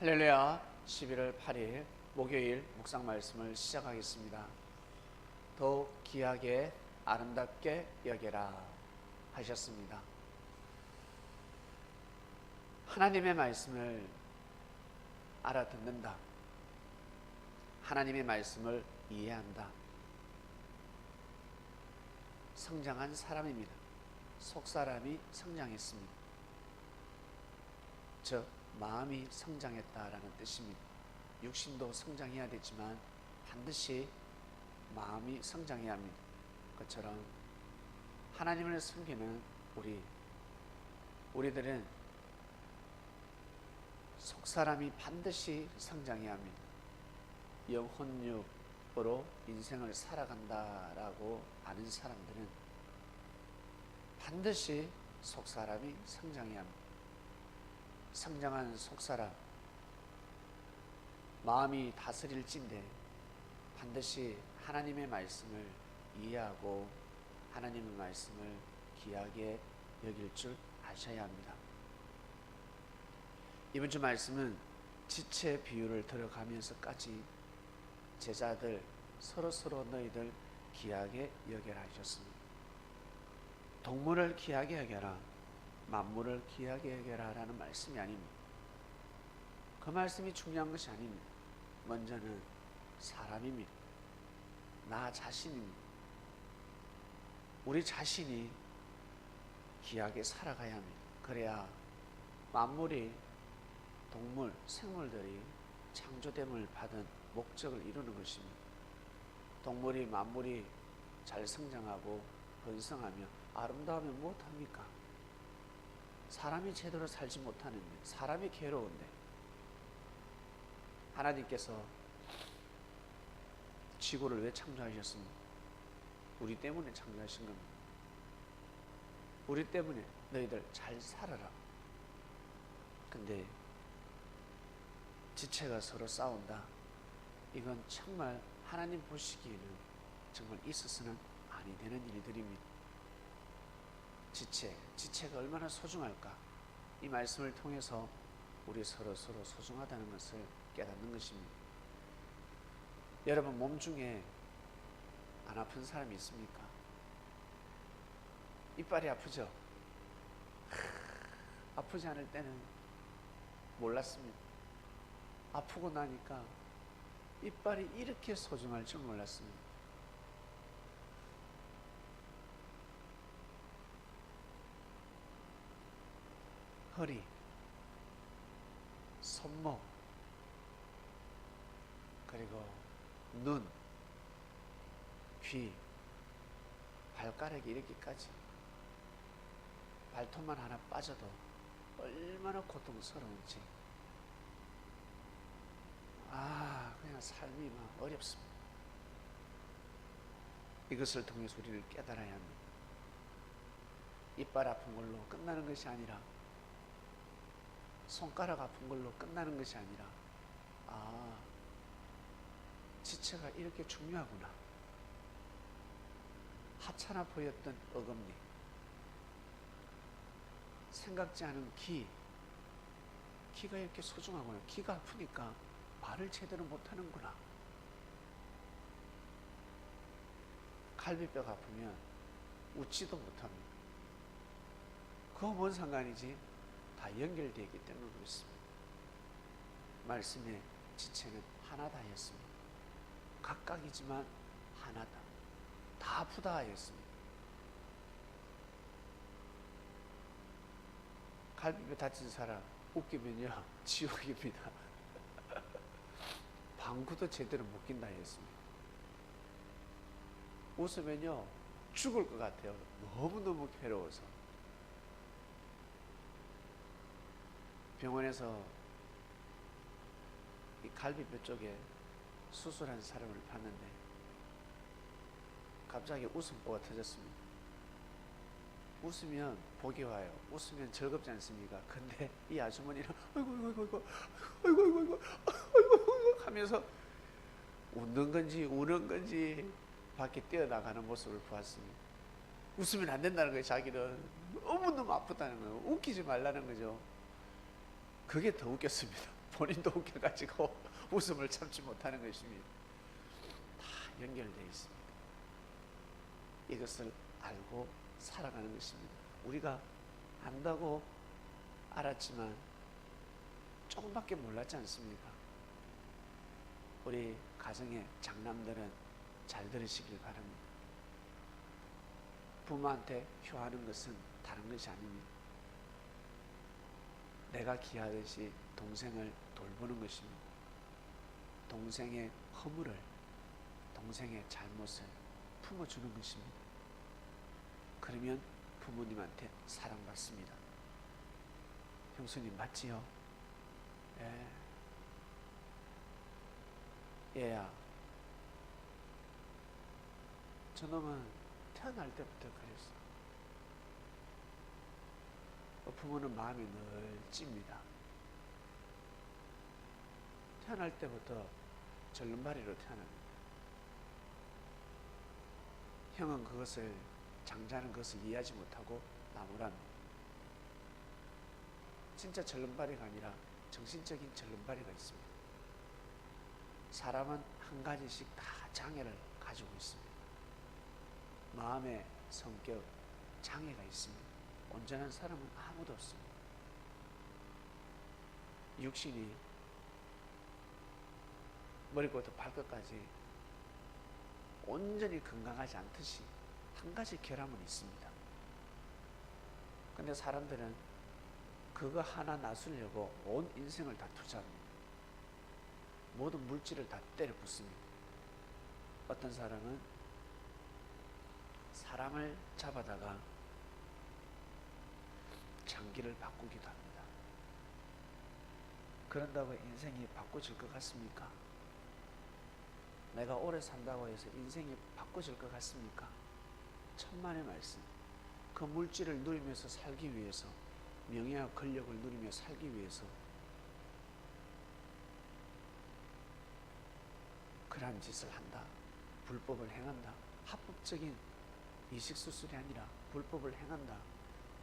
할렐루야 11월 8일 목요일 묵상 말씀을 시작하겠습니다. 더욱 귀하게 아름답게 여겨라 하셨습니다. 하나님의 말씀을 알아듣는다. 하나님의 말씀을 이해한다. 성장한 사람입니다. 속 사람이 성장했습니다. 즉 마음이 성장했다라는 뜻입니다. 육신도 성장해야 되지만 반드시 마음이 성장해야 합니다. 그처럼 하나님을 섬기는 우리 우리들은 속 사람이 반드시 성장해야 합니다. 영혼육으로 인생을 살아간다라고 아는 사람들은 반드시 속 사람이 성장해야 합니다. 성장한 속사람 마음이 다스릴진데 반드시 하나님의 말씀을 이해하고 하나님의 말씀을 귀하게 여길 줄 아셔야 합니다. 이번 주 말씀은 지체 비유를 들어가면서까지 제자들 서로 서로 너희들 귀하게 여겨라 하셨습니다. 동물을 귀하게 여겨라. 만물을 귀하게 여겨라라는 말씀이 아닙니다. 그 말씀이 중요한 것이 아닙니다. 먼저는 사람입니다. 나 자신입니다. 우리 자신이 귀하게 살아가야 합니다. 그래야 만물이 동물, 생물들이 창조됨을 받은 목적을 이루는 것입니다. 동물이 만물이 잘 성장하고 번성하며 아름다우면 무엇합니까? 사람이 제대로 살지 못하는데 사람이 괴로운데 하나님께서 지구를 왜 창조하셨습니까? 우리 때문에 창조하신 겁니다. 우리 때문에 너희들 잘 살아라. 근데 지체가 서로 싸운다. 이건 정말 하나님 보시기에는 정말 있어서는 아니 되는 일들입니다. 지체, 지체가 얼마나 소중할까? 이 말씀을 통해서 우리 서로 서로 소중하다는 것을 깨닫는 것입니다. 여러분 몸 중에 안 아픈 사람이 있습니까? 이빨이 아프죠? 아프지 않을 때는 몰랐습니다. 아프고 나니까 이빨이 이렇게 소중할 줄 몰랐습니다. 허리, 손목, 그리고 눈, 귀, 발가락이 이렇게까지 발톱만 하나 빠져도 얼마나 고통스러운지 아 그냥 삶이 막 어렵습니다. 이것을 통해서 우리를 깨달아야 합니다. 이빨 아픈 걸로 끝나는 것이 아니라 손가락 아픈 걸로 끝나는 것이 아니라 아 지체가 이렇게 중요하구나. 하찮아 보였던 어금니. 생각지 않은 기. 기가 이렇게 소중하구나. 기가 아프니까 말을 제대로 못하는구나. 갈비뼈가 아프면 웃지도 못합니다. 그거 뭔 상관이지 다 연결되어 있기 때문에 그렇습니다. 말씀의 지체는 하나다 하였습니다. 각각이지만 하나다. 다 아프다 하였습니다. 갈비뼈 다친 사람 웃기면요 지옥입니다. 방구도 제대로 못 낀다 했습니다. 웃으면요 죽을 것 같아요. 너무너무 괴로워서. 병원에서 이 갈비뼈 쪽에 수술한 사람을 봤는데 갑자기 웃음보가 터졌습니다. 웃으면 복이 와요. 웃으면 즐겁지 않습니까? 근데 이 아주머니는 아이고 아이고 아이고 아이고 아이고 아이고 아이고 아이고 하면서 웃는 건지 우는 건지 밖에 뛰어나가는 모습을 보았습니다. 웃으면 안 된다는 거예요. 자기는 너무너무 아프다는 거예요. 웃기지 말라는 거죠. 그게 더 웃겼습니다. 본인도 웃겨가지고 웃음을 참지 못하는 것입니다. 다 연결되어 있습니다. 이것을 알고 살아가는 것입니다. 우리가 안다고 알았지만 조금밖에 몰랐지 않습니까? 우리 가정의 장남들은 잘 들으시길 바랍니다. 부모한테 효하는 것은 다른 것이 아닙니다. 내가 기하듯이 동생을 돌보는 것입니다. 동생의 허물을, 동생의 잘못을 품어주는 것입니다. 그러면 부모님한테 사랑받습니다. 형수님 맞지요? 예. 얘야. 저놈은 태어날 때부터 그랬어. 어, 부모는 마음이 늘 찝니다. 태어날 때부터 절름발이로 태어납니다. 형은 그것을 장자는 그것을 이해하지 못하고 나무랍니다. 진짜 절름발이가 아니라 정신적인 절름발이가 있습니다. 사람은 한 가지씩 다 장애를 가지고 있습니다. 마음의 성격 장애가 있습니다. 온전한 사람은 아무도 없습니다. 육신이 머리부터 발끝까지 온전히 건강하지 않듯이 한 가지 결함은 있습니다. 근데 사람들은 그거 하나 나수려고 온 인생을 다 투자합니다. 모든 물질을 다 때려 붓습니다. 어떤 사람은 사람을 잡아다가 장기를 바꾸기도 합니다. 그런다고 인생이 바꿔질 것 같습니까? 내가 오래 산다고 해서 인생이 바꿔질 것 같습니까? 천만의 말씀. 그 물질을 누리면서 살기 위해서, 명예와 권력을 누리며 살기 위해서, 그러한 짓을 한다. 불법을 행한다. 합법적인 이식수술이 아니라 불법을 행한다.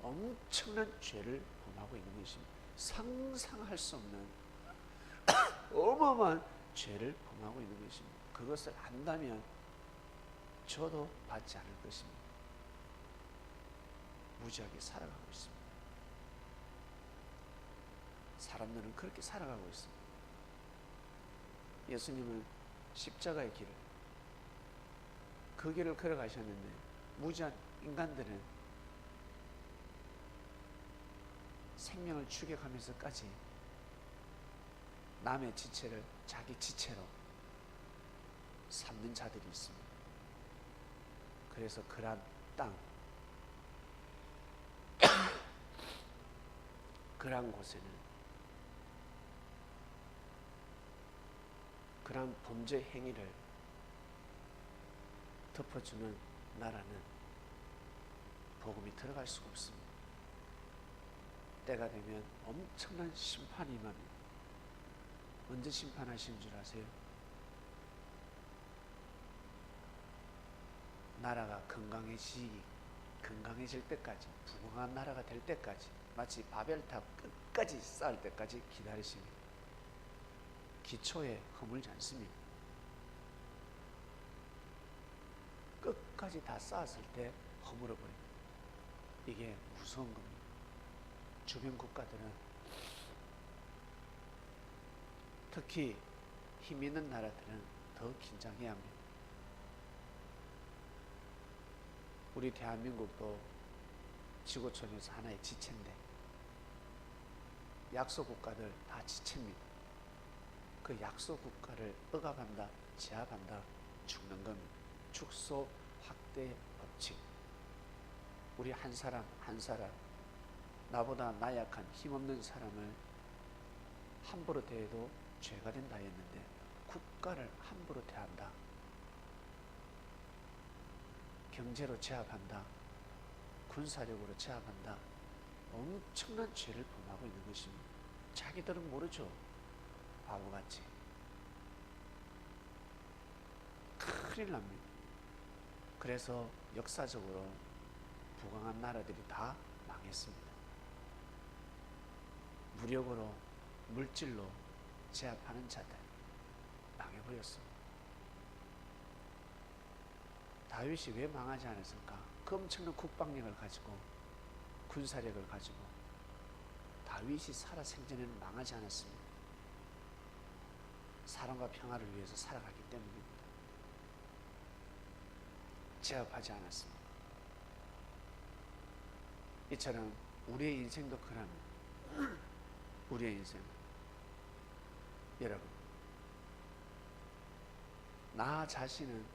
엄청난 죄를 범하고 있는 것입니다. 상상할 수 없는 어마어마한 죄를 범하고 있는 것입니다. 그것을 안다면 저도 받지 않을 것입니다. 무지하게 살아가고 있습니다. 사람들은 그렇게 살아가고 있습니다. 예수님은 십자가의 길을 그 길을 걸어가셨는데 무지한 인간들은 생명을 추격하면서까지 남의 지체를 자기 지체로 삼는 자들이 있습니다. 그래서 그러한 땅, 그러한 곳에는 그러한 범죄 행위를 덮어주는 나라는 복음이 들어갈 수가 없습니다. 때가 되면 엄청난 심판이 임합니다. 언제 심판하시는 줄 아세요? 나라가 건강해지 건강해질 때까지 부강한 나라가 될 때까지 마치 바벨탑 끝까지 쌓을 때까지 기다리십니다. 기초에 허물지 않습니다. 끝까지 다 쌓았을 때 허물어 버립니다. 이게 무서운 겁니다. 주변 국가들은 특히 힘 있는 나라들은 더 긴장해야 합니다. 우리 대한민국도 지구촌에서 하나의 지체인데 약소 국가들 다 지체입니다. 그 약소 국가를 억압한다, 제압한다, 죽는 겁니다. 축소 확대 법칙. 우리 한 사람 한 사람 나보다 나약한 힘없는 사람을 함부로 대해도 죄가 된다 했는데 국가를 함부로 대한다. 경제로 제압한다. 군사력으로 제압한다. 엄청난 죄를 범하고 있는 것입니다. 자기들은 모르죠. 바보같이. 큰일 납니다. 그래서 역사적으로 부강한 나라들이 다 망했습니다. 무력으로, 물질로 제압하는 자들 망해 보였습니다. 다윗이 왜 망하지 않았을까? 그 엄청난 국방력을 가지고 군사력을 가지고 다윗이 살아 생전에는 망하지 않았습니다. 사랑과 평화를 위해서 살아가기 때문입니다. 제압하지 않았습니다. 이처럼 우리의 인생도 그럽니다. 우리의 인생. 여러분, 나 자신은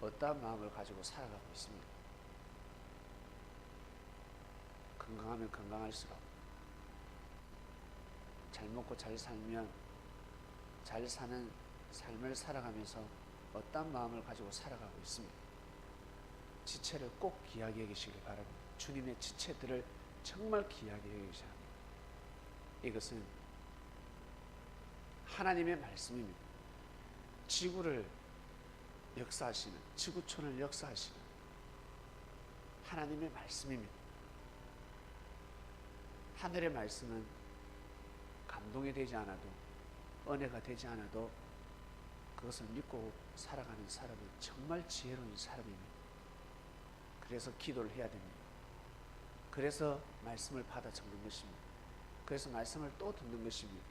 어떠한 마음을 가지고 살아가고 있습니다. 건강하면 건강할수록 잘 먹고 잘 살면 잘 사는 삶을 살아가면서 어떠한 마음을 가지고 살아가고 있습니다. 지체를 꼭 귀하게 여기시길 바랍니다. 주님의 지체들을 정말 귀하게 합니다. 이것은 하나님의 말씀입니다. 지구를 역사하시는, 지구촌을 역사하시는 하나님의 말씀입니다. 하늘의 말씀은 감동이 되지 않아도, 은혜가 되지 않아도 그것을 믿고 살아가는 사람은 정말 지혜로운 사람입니다. 그래서 기도를 해야 됩니다. 그래서 말씀을 받아 적는 것입니다. 그래서 말씀을 또 듣는 것입니다.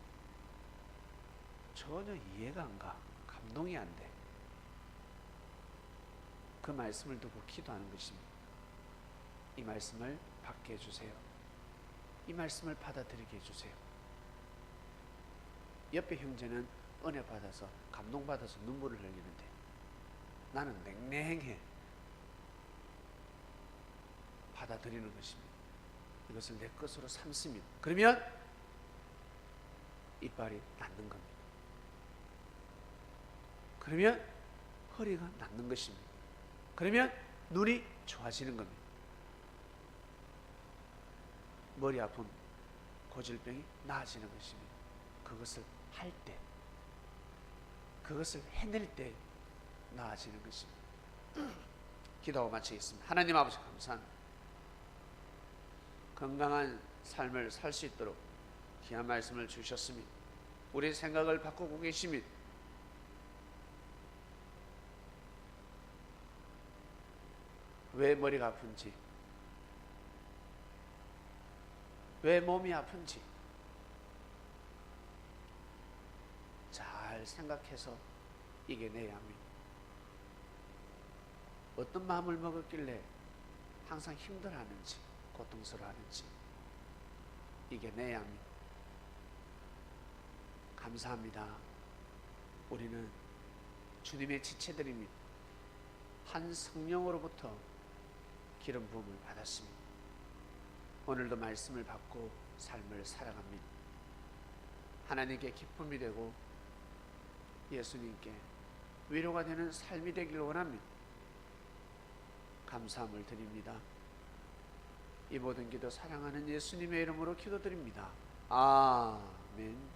전혀 이해가 안 가. 감동이 안 돼. 그 말씀을 두고 기도하는 것입니다. 이 말씀을 받게 해주세요. 이 말씀을 받아들이게 해주세요. 옆에 형제는 은혜 받아서 감동 받아서 눈물을 흘리는데 나는 냉랭해. 받아들이는 것입니다. 이것을 내 것으로 삼습니다. 그러면 이빨이 낫는 겁니다. 그러면 허리가 낫는 것입니다. 그러면 눈이 좋아지는 겁니다. 머리 아픔, 고질병이 나아지는 것입니다. 그것을 할 때, 그것을 해낼 때 나아지는 것입니다. 기도하고 마치겠습니다. 하나님 아버지 감사합니다. 건강한 삶을 살 수 있도록 귀한 말씀을 주셨습니다. 우리 생각을 바꾸고 계십니다. 왜 머리가 아픈지, 왜 몸이 아픈지 잘 생각해서 이겨내야 합니다. 어떤 마음을 먹었길래 항상 힘들어하는지 고통스러워하는지 이겨내야 합니다. 감사합니다. 우리는 주님의 지체들입니다. 한 성령으로부터 기름 부음을 받았습니다. 오늘도 말씀을 받고 삶을 살아갑니다. 하나님께 기쁨이 되고 예수님께 위로가 되는 삶이 되길 원합니다. 감사함을 드립니다. 이 모든 기도 사랑하는 예수님의 이름으로 기도드립니다. 아멘.